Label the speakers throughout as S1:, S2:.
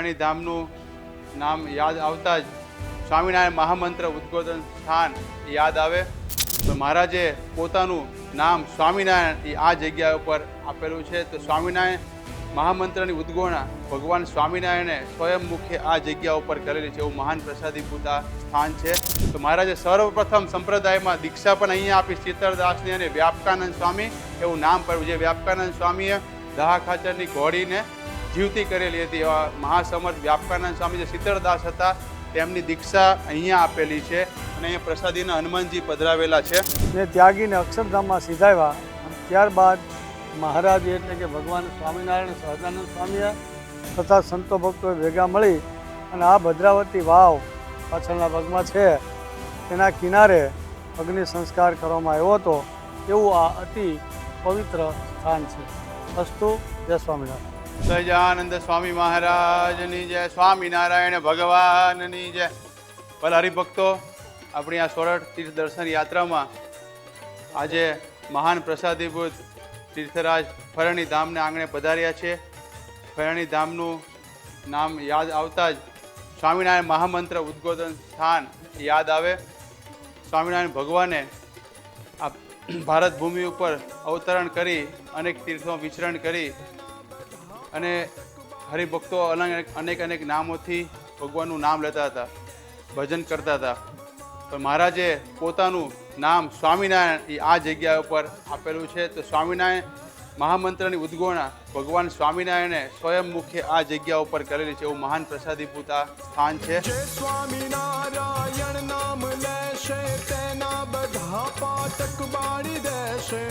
S1: ફરણી ધામનું નામ યાદ આવતા જ સ્વામિનારાયણ મહામંત્ર ઉદ્બોધન સ્થાન યાદ આવે. તો મહારાજે પોતાનું નામ સ્વામિનારાયણ એ આ જગ્યા ઉપર આપેલું છે. તો સ્વામિનારાયણ મહામંત્રની ઉદ્ગોણા ભગવાન સ્વામિનારાયણે સ્વયં મુખે આ જગ્યા ઉપર કરેલી છે. એવું મહાન પ્રસાદીભૂત આ સ્થાન છે. તો મહારાજે સર્વપ્રથમ સંપ્રદાયમાં દીક્ષા પણ અહીંયા આપી ચિત્તરદાસની અને વ્યાપકાનંદ સ્વામી, એવું નામ પડ્યું જે વ્યાપકાનંદ સ્વામીએ દહા ખાચરની ઘોડીને જીવતી કરેલી હતી. એવા મહાસમર્થ વ્યાપકાનંદ સ્વામી જે શીતળદાસ હતા, તેમની દીક્ષા અહીંયા આપેલી છે અને અહીંયા પ્રસાદીના હનુમાનજી પધરાવેલા છે.
S2: ને ત્યાગીને અક્ષરધામમાં સીધાવ્યા ત્યારબાદ મહારાજ એટલે કે ભગવાન સ્વામિનારાયણ સહજાનંદ સ્વામીએ તથા સંતો ભક્તોએ ભેગા મળી અને આ ભદ્રાવતી વાવ પાછળના ભાગમાં છે. તેના કિનારે અગ્નિ સંસ્કાર કરવામાં આવ્યો હતો. એવું આ અતિ પવિત્ર સ્થાન છે. અસ્તુ, જય સ્વામિનારાયણ.
S1: સહજાનંદ સ્વામી મહારાજની જય. સ્વામિનારાયણ ભગવાનની જય. ભલે હરિભક્તો, આપણી આ સોરઠ તીર્થ દર્શન યાત્રામાં આજે મહાન પ્રસાદીભૂત તીર્થરાજ ફરણી ધામને આંગણે પધાર્યા છે. ફરણી ધામનું નામ યાદ આવતા જ સ્વામિનારાયણ મહામંત્ર ઉદ્બોધન સ્થાન યાદ આવે. સ્વામિનારાયણ ભગવાને આ ભારત ભૂમિ ઉપર અવતરણ કરી, અનેક તીર્થો વિચરણ કરી અને હરિભક્તો અલગ અનેક અનેક નામોથી ભગવાનનું નામ લેતા હતા, ભજન કરતા હતા. પણ મહારાજે પોતાનું નામ સ્વામિનારાયણ એ આ જગ્યા ઉપર આપેલું છે. તો સ્વામિનારાયણ મહામંત્રની ઉદ્ગોણા ભગવાન સ્વામિનારાયણે સ્વયં મુખ્ય આ જગ્યા ઉપર કરેલી છે. એવું મહાન પ્રસાદીભૂત આ સ્થાન છે.
S3: સ્વામિનારાયણ નામ લેશે, તેના બધા પાઠક બાળી દેશે.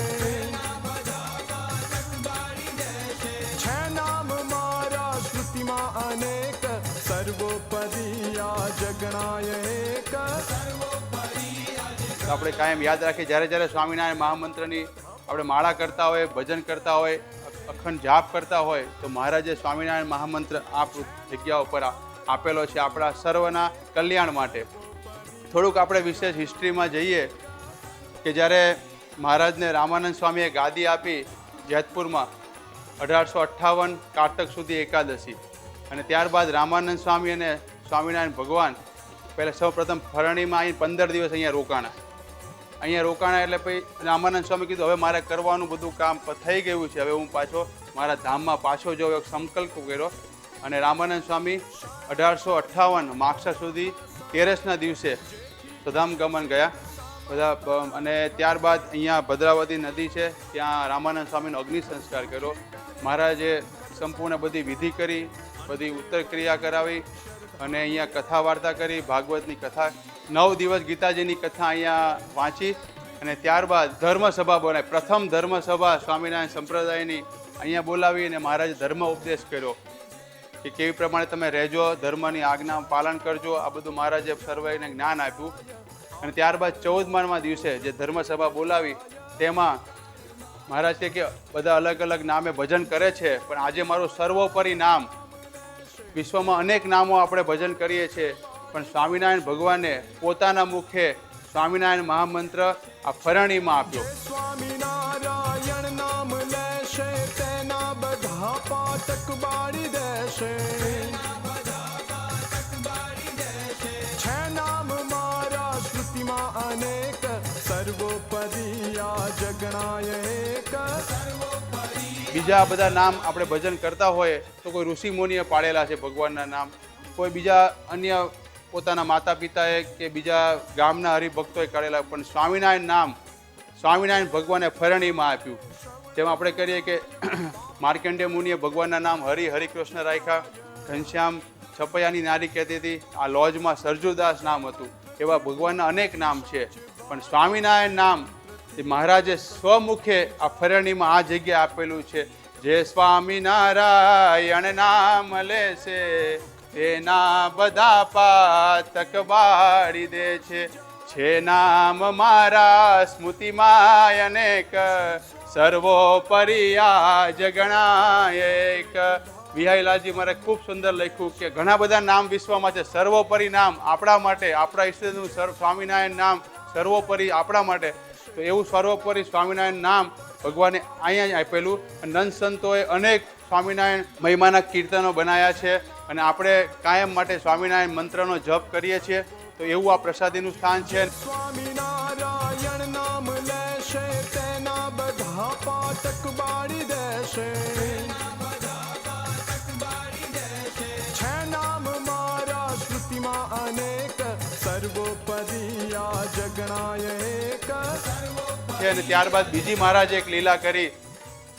S1: આપણે કાયમ યાદ રાખીએ, જ્યારે જ્યારે સ્વામિનારાયણ મહામંત્રની આપણે માળા કરતા હોય, ભજન કરતા હોય, અખંડ જાપ કરતા હોય, તો મહારાજે સ્વામિનારાયણ મહામંત્ર આ જગ્યા ઉપર આપેલો છે આપણા સર્વના કલ્યાણ માટે. થોડુંક આપણે વિશેષ હિસ્ટ્રીમાં જઈએ કે જ્યારે મહારાજને રામાનંદ સ્વામીએ ગાદી આપી જેતપુરમાં અઢારસો અઠ્ઠાવન કારતક સુધી એકાદશી. અને ત્યારબાદ રામાનંદ સ્વામી અને સ્વામિનારાયણ ભગવાન પહેલાં સૌપ્રથમ ફરણીમાં અહીં પંદર દિવસ અહીંયા રોકાણા. અહીંયા રોકાણા એટલે પછી રામાનંદ સ્વામી કીધું, હવે મારે કરવાનું બધું કામ થઈ ગયું છે. હવે હું પાછો મારા ધામમાં પાછો જવો એક સંકલ્પ કર્યો અને રામાનંદ સ્વામી અઢારસો અઠ્ઠાવન માક્ષર સુધી તેરસના દિવસે સુધામ ગમન ગયા. બધા અને ત્યારબાદ અહીંયા ભદ્રાવતી નદી છે, ત્યાં રામાનંદ સ્વામીનો અગ્નિ સંસ્કાર કર્યો. મહારાજે સંપૂર્ણ બધી વિધિ કરી. બધી ઉત્તર ક્રિયા કરાવી અને અહીંયા કથા વાર્તા કરી, ભાગવતની કથા, નવ દિવસ ગીતાજીની કથા અહીંયા વાંચી અને ત્યારબાદ ધર્મસભા બોલાય પ્રથમ ધર્મસભા સ્વામિનારાયણ સંપ્રદાયની અહીંયા બોલાવી અને મહારાજે ધર્મ ઉપદેશ કર્યો કે કેવી પ્રમાણે તમે રહેજો, ધર્મની આજ્ઞા પાલન કરજો. આ બધું મહારાજે સર્વેને જ્ઞાન આપ્યું. અને ત્યારબાદ ચૌદ માળમાં દિવસે જે ધર્મસભા બોલાવી, તેમાં મહારાજ કે બધા અલગ અલગ નામે ભજન કરે છે, પણ આજે મારું સર્વોપરી નામ વિશ્વમાં અનેક નામો આપણે ભજન કરીએ છીએ, પણ સ્વામિનારાયણ ભગવાને પોતાના મુખે સ્વામિનારાયણ મહામંત્ર આ ફરણીમાં આપ્યો.
S3: સ્વામિનારાયણ નામ લેશે, તેના બધા પાઠક બાળી દેશે. છે નામ મારા શ્રુતિમાં અનેક, સર્વોપરી આ જગણાય એક.
S1: બીજા બધા નામ આપણે ભજન કરતા હોય તો કોઈ ઋષિ મુનિએ પાડેલા છે ભગવાનના નામ. કોઈ બીજા અન્ય પોતાના માતા પિતાએ કે બીજા ગામના હરિભક્તોએ કાઢેલા, પણ સ્વામિનારાયણ નામ, સ્વામિનારાયણ ભગવાને ફરણીમાં આપ્યું. જેમ આપણે કરીએ કે માર્કંડે મુનિએ ભગવાનના નામ હરિ હરિકૃષ્ણ રાખ્યા. ઘનશ્યામ છપૈયાની નારી કહેતી હતી, આ લોજમાં સરજુદાસ નામ હતું. એવા ભગવાનના અનેક નામ છે. પણ સ્વામિનારાયણ નામ એ મહારાજે સ્વમુખે આ ફરણીમાં આ જગ્યા આપેલું છે. જે સ્વામિનારાયણ નામ લેશે તેના બધા પાતક બાળી દે છે. છે નામ મારા સ્મૃતિમાં અનેક, સર્વોપરી આ જગણાય એક. વિહાઈલાલજી મારે ખૂબ સુંદર લખ્યું કે ઘણા બધા નામ વિશ્વમાં છે. સર્વોપરી નામ આપણા માટે, આપણા ઈષ્ટનું સર્વ સ્વામિનારાયણ નામ સર્વોપરી આપણા માટે. તો એવું સર્વોપરી સ્વામિનારાયણ નામ ભગવાને અહીંયા જ આપેલું. નંદ સંતોએ અનેક સ્વામિનારાયણ મહિમાના કીર્તનો બનાવ્યા છે અને આપણે કાયમ માટે સ્વામિનારાયણ મંત્રનો જપ કરીએ છીએ. તો એવું આ પ્રસાદીનું સ્થાન છે.
S3: સ્વામિનારાયણ નામ લેશે, તેના બધા પાટક બાળી દેશે. છે
S1: અને ત્યારબાદ બીજી મહારાજે એક લીલા કરી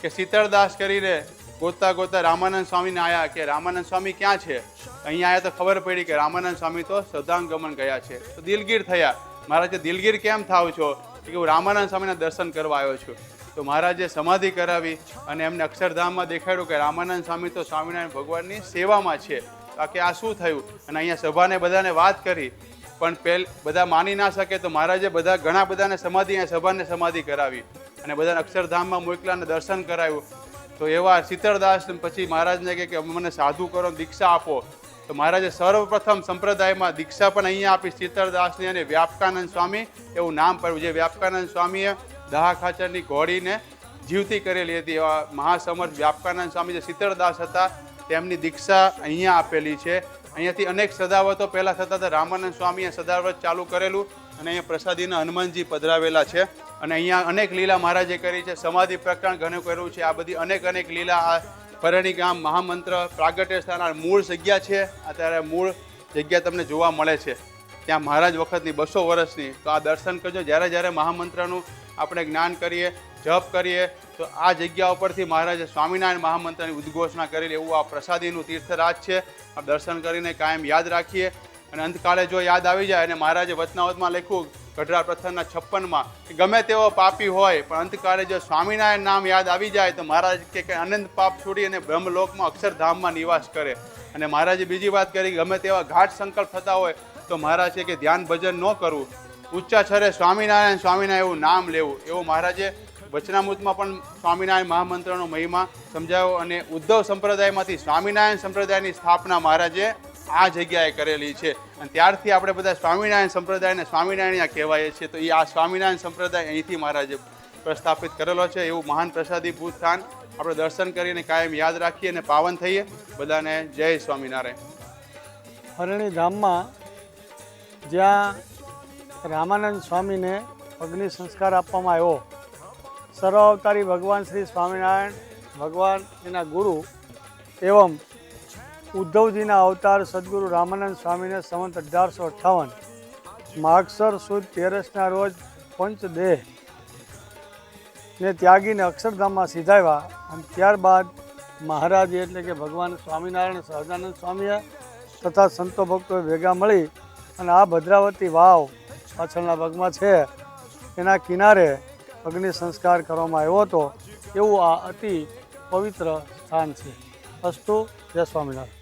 S1: કે શીતળદાસ કરીને ગોતા ગોતા રામાનંદ સ્વામીને આવ્યા કે રામાનંદ સ્વામી ક્યાં છે? અહીંયા આવ્યા તો ખબર પડી કે રામાનંદ સ્વામી તો શ્રદ્ધાંગમન ગયા છે. તો દિલગીર થયા. મહારાજે દિલગીર કેમ થાવ છો? કે હું રામાનંદ સ્વામીના દર્શન કરવા આવ્યો છું. તો મહારાજે સમાધિ કરાવી અને એમને અક્ષરધામમાં દેખાડ્યું કે રામાનંદ સ્વામી તો સ્વામિનારાયણ ભગવાનની સેવામાં છે. બાકી આ શું થયું? અને અહીંયા સભાને બધાને વાત કરી. પણ પેલ, બધા માની ના શકે તો મહારાજે બધા ઘણા બધાને સમાધિ અહીંયા સભાને સમાધિ કરાવી અને બધાને અક્ષરધામમાં મોકલા અને દર્શન કરાવ્યું. તો એવા શીતળદાસ પછી મહારાજને કહે કે મને સાધુ કરો દીક્ષા આપો. તો મહારાજે સર્વપ્રથમ સંપ્રદાયમાં દીક્ષા પણ અહીંયા આપી શીતળદાસની અને વ્યાપકાનંદ સ્વામી, એવું નામ પડ્યું, જે વ્યાપકાનંદ સ્વામીએ દહા ખાચરની ઘોડીને જીવતી કરેલી હતી. એવા મહાસમર્થ વ્યાપકાનંદ સ્વામી જે શીતળદાસ હતા, તેમની દીક્ષા અહીંયા આપેલી છે. અહીંયાથી અનેક સદાવતો પહેલાં થતા હતા. રામાનંદ સ્વામીએ સદાવત ચાલુ કરેલું અને અહીંયા પ્રસાદીના હનુમાનજી પધરાવેલા છે. અને અહીંયા અનેક લીલા મહારાજે કરી છે. સમાધિ પ્રકરણ ઘણું કર્યું છે. આ બધી અનેક અનેક લીલા આ પરણી ગામ મહામંત્ર પ્રાગટ્ય મૂળ જગ્યા છે. અત્યારે મૂળ જગ્યા તમને જોવા મળે છે. ત્યાં મહારાજ વખતની બસો વર્ષની તો આ દર્શન કરજો. જ્યારે જ્યારે મહામંત્રનું આપણે જ્ઞાન કરીએ, જપ કરીએ, તો આ જગ્યા ઉપરથી મહારાજે સ્વામિનારાયણ મહામંત્રની ઉદ્ઘોષણા કરેલી એવું આ પ્રસાદીનું તીર્થરાજ છે. આ દર્શન કરીને કાયમ યાદ રાખીએ અને અંતકાળે જો યાદ આવી જાય અને મહારાજે વચનાવતમાં લખ્યું ગઢડા પ્રથમના છપ્પનમાં ગમે તેવો પાપી હોય, પણ અંતકાળે જો સ્વામિનારાયણ નામ યાદ આવી જાય તો મહારાજ કે અનંત પાપ છોડી અને બ્રહ્મલોકમાં અક્ષરધામમાં નિવાસ કરે. અને મહારાજે બીજી વાત કરી, ગમે તેવા ઘાટ સંકલ્પ થતા હોય તો મહારાજ કે ધ્યાન ભજન ન કરવું. ઉચ્ચા છરે સ્વામિનારાયણ સ્વામિનારાયણ એવું નામ લેવું. એવું મહારાજે વચનામૃતમાં પણ સ્વામિનારાયણ મહામંત્રનો મહિમા સમજાવ્યો અને ઉદ્ધવ સંપ્રદાયમાંથી સ્વામિનારાયણ સંપ્રદાયની સ્થાપના મહારાજે આ જગ્યાએ કરેલી છે. અને ત્યારથી આપણે બધા સ્વામિનારાયણ સંપ્રદાયને સ્વામિનારાયણ કહેવાય છીએ. તો એ આ સ્વામિનારાયણ સંપ્રદાય અહીંથી મહારાજે પ્રસ્થાપિત કરેલો છે. એવું મહાન પ્રસાદી ભૂત સ્થાન આપણે દર્શન કરીને કાયમ યાદ રાખીએ અને પાવન થઈએ. બધાને જય સ્વામિનારાયણ.
S2: હરણી ધામમાં જ્યાં રામાનંદ સ્વામીને અગ્નિ સંસ્કાર આપવામાં આવ્યો. સર્વાવતારી ભગવાન શ્રી સ્વામિનારાયણ ભગવાન એના ગુરુ એવમ ઉદ્ધવજીના અવતાર સદગુરુ રામાનંદ સ્વામીને સંવંત અઢારસો અઠ્ઠાવન. માગસર સુદ તેરસના રોજ પંચદેહ ને ત્યાગીને અક્ષરધામમાં સીધાવ્યા અને ત્યારબાદ મહારાજ એટલે કે ભગવાન સ્વામિનારાયણ સહજાનંદ સ્વામીએ તથા સંતો ભક્તોએ ભેગા મળી અને આ ભદ્રાવતી વાવ પાછળના ભાગમાં છે. એના કિનારે અગ્નિ સંસ્કાર કરવામાં આવ્યો હતો. એવું આ અતિ પવિત્ર સ્થાન છે. અસ્તુ, જય સ્વામિનારાયણ.